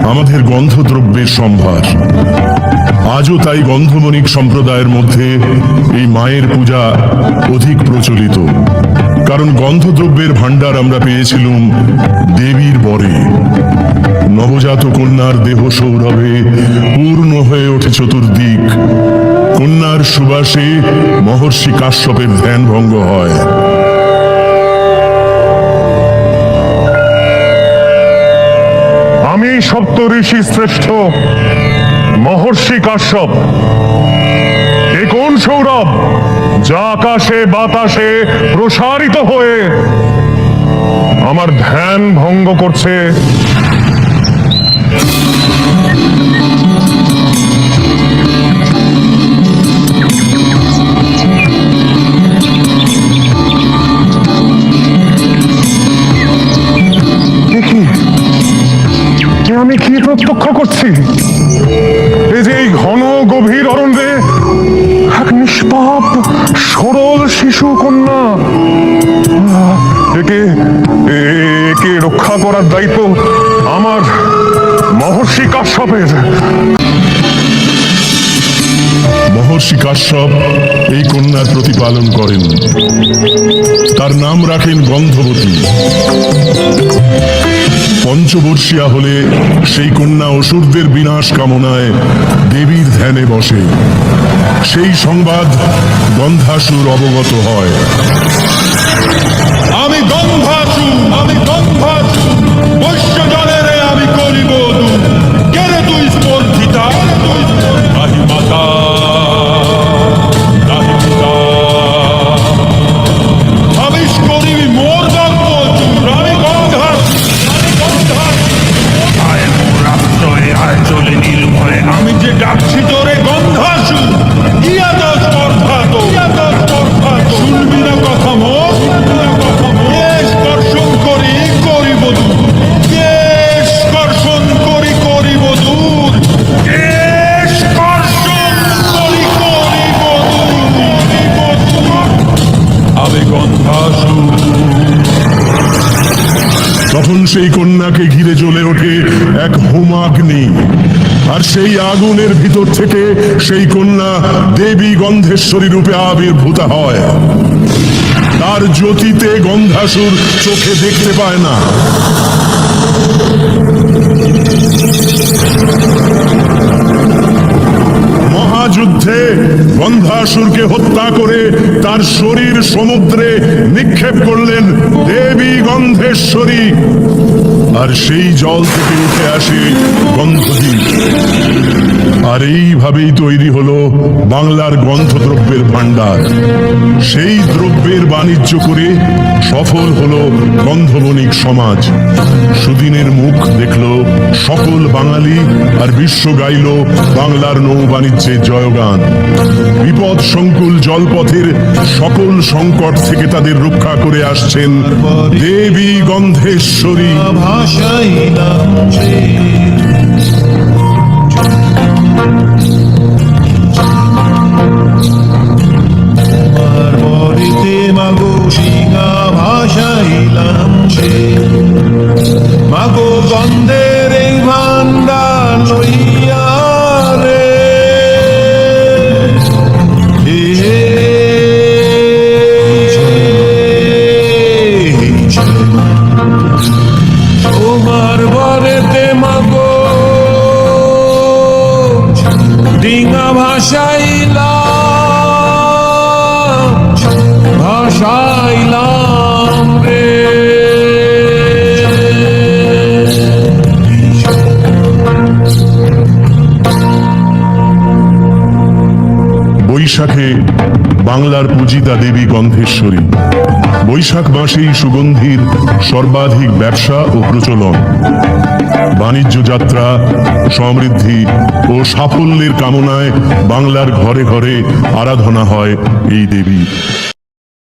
আমাদের গন্ধদ্রব্যের সম্ভার। আজও তাই গন্ধবণিক সম্প্রদায়ের মধ্যে এই মায়ের পূজা অধিক প্রচলিত। কারণ গন্ধদ্রব্যের ভাণ্ডার আমরা পেয়েছিলুম দেবীর বরে। নবজাত কন্যার দেহ সৌরভে পূর্ণ হয়ে ওঠে চতুর্দিক। কন্যার সুবাসে মহর্ষি কাশ্যপের ধ্যান ভঙ্গ হয়। সপ্ত ঋষি শ্রেষ্ঠ, মহর্ষি কাশ্যপ। এ কোন সৌরভ, যা আকাশে, বাতাসে প্রসারিত হয়ে আমার ধ্যান ভঙ্গ করছে? যে এই ঘন গভীর অরণ্যে এক নিষ্পাপ সরল শিশু কন্যা। একে একে রক্ষা করার দায়িত্ব আমার মহর্ষি কাশ্যপের। মহর্ষি কাশ্যপ এই কন্যার প্রতিপালন করেন। তার নাম রাখেন গন্ধবতী। পঞ্চবর্ষিয়া হলে সেই কন্যা অসুরদের বিনাশ কামনায় দেবীর ধ্যানে বসে। সেই সংবাদ গন্ধাসুর অবগত হয়। আমি গন্ধাসুর আমি গন্ধাসুর সেই কন্যাকে ঘিরে জ্বলে ওঠে এক হোমাগ্নি। আর সেই আগুনের ভিতর থেকে সেই কন্যা দেবী গন্ধেশ্বরী রূপে আবির্ভূত হয়। তার জ্যোতিতে গন্ধাসুর চোখে দেখতে পায় না। মহাযুদ্ধে গন্ধাসুরকে হত্যা করে তার শরীর সমুদ্রে নিক্ষেপ করলেন দেবী গন্ধেশ্বরী। আর সেই জল থেকে উঠে আসে গন্ধদ্বীপ আর এইভাবেই তৈরি হলো বাংলার গন্ধদ্রব্যের ভাণ্ডার। সেই দ্রব্যের বাণিজ্য করে সফল হলো গন্ধবণিক সমাজ। সুদিনের মুখ দেখল সকল বাঙালি আর বিশ্ব গাইল বাংলার নৌ বাণিজ্যের জয়গান। বিপদ সংকুল জলপথের সকল সংকট থেকে তাদের রক্ষা করে আসছেন দেবী গন্ধেশ্বরী। ভাষাইলাম মাগো গন্ধের তোমার বরেতে মাগো। ডিঙা রে। বৈশাখে বাংলার পূজিতা দেবী গন্ধেশ্বরী। বৈশাখ মাসেই সুগন্ধির সর্বাধিক ব্যবসা ও প্রচলন। বাণিজ্য যাত্রা, সমৃদ্ধি ও সাফল্যের কামনায় বাংলার ঘরে ঘরে আরাধনা হয় এই দেবী।